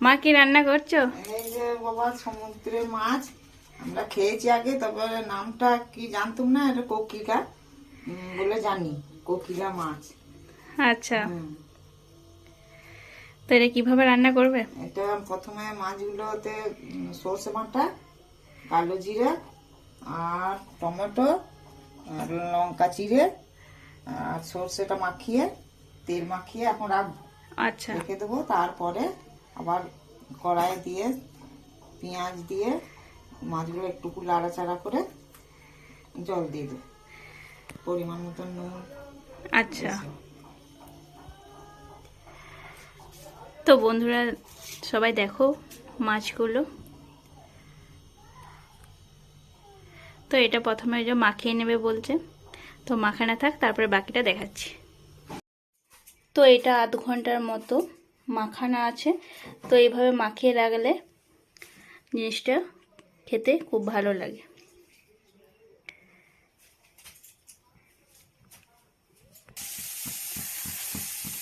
মা কি রান্না করছ? এই যে বাবা সমুদ্রের মাছ। আমরা খেয়েছি আগে তবে নামটা কি জানতাম না? এটা কোকিলা। বলে জানি কোকিলা মাছ। আচ্ছা। তো এটা কীভাবে রান্না করবে? এটা প্রথমে মাছগুলোতে সর্ষে বাটা কালো জিরে আর টমেটো আর লঙ্কা চিড়ে আর সর্ষেটা মাখিয়ে তেল মাখিয়ে এখন রাখব। আচ্ছা। রেখে দেবো তারপরে আবার কড়াই দিয়ে পেঁয়াজ দিয়ে মাছগুলো একটুকু লাড়াচাড়া করে জল দিয়ে দেবো। পরিমাণ মতন নুন আচ্ছা। তো বন্ধুরা সবাই দেখো মাছগুলো। তো এটা প্রথমে যে মাখিয়ে নেবে বলছে। তো মাখানা থাক তারপরে বাকিটা দেখাচ্ছি। তো এটা আধ ঘণ্টার মতো মাখানা আছে। তো এইভাবে মাখিয়ে রাখলে জিনিসটা খেতে খুব ভালো লাগে।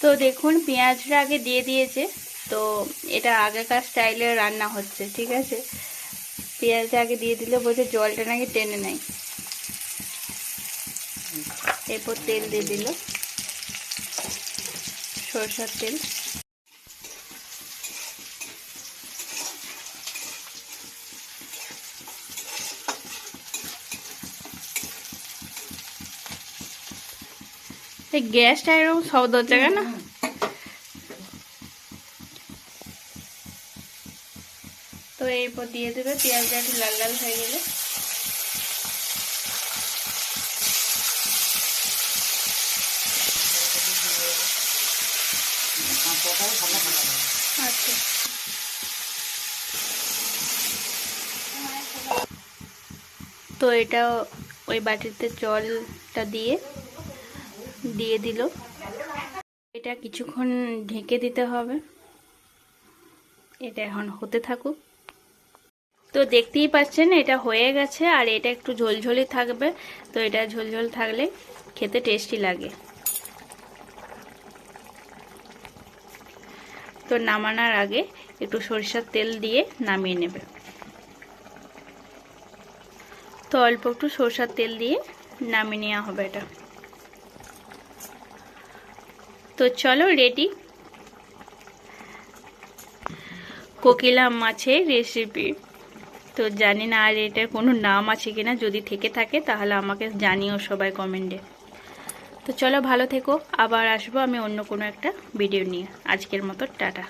তো দেখুন, পেঁয়াজটা আগে দিয়ে দিয়েছে। তো এটা আগেকার স্টাইলে রান্না হচ্ছে, ঠিক আছে? পেঁয়াজটা আগে দিয়ে দিলে বলছে জলটা নাকি টেনে নেয়। এরপর তেল দিয়ে দিল। সরষার তেল। এই গ্যাসটা এরকম শব্দ হচ্ছে কেন তো এরপর দিয়ে দেবে পেঁয়াজটা একটু লাল লাল হয়ে গেলে। আচ্ছা। তো এটা ওই বাটিতে জলটা দিয়ে দিয়ে দিল। এটা কিছুক্ষণ ঢেকে দিতে হবে। এটা এখন হতে থাকুক। তো দেখতেই পাচ্ছেন, এটা হয়ে গেছে আর এটা একটু ঝোলঝোলি থাকবে। তো এটা ঝোলঝোল থাকলে খেতে টেস্টি লাগে। তো নামানোর আগে একটু সরিষার তেল দিয়ে নামিয়ে নেবে। তো অল্প একটু সরষার তেল দিয়ে নামিয়ে নেওয়া হবে এটা। তো চলো রেডি কোকিলা মাছের রেসিপি তো জানি না আর এটার কোনো নাম আছে কিনা, যদি থেকে থাকে তাহলে আমাকে জানিও সবাই কমেন্টে তো চলো ভালো থেকো, আবার আসব আমি অন্য কোনো একটা ভিডিও নিয়ে। আজকের মতো টাটা।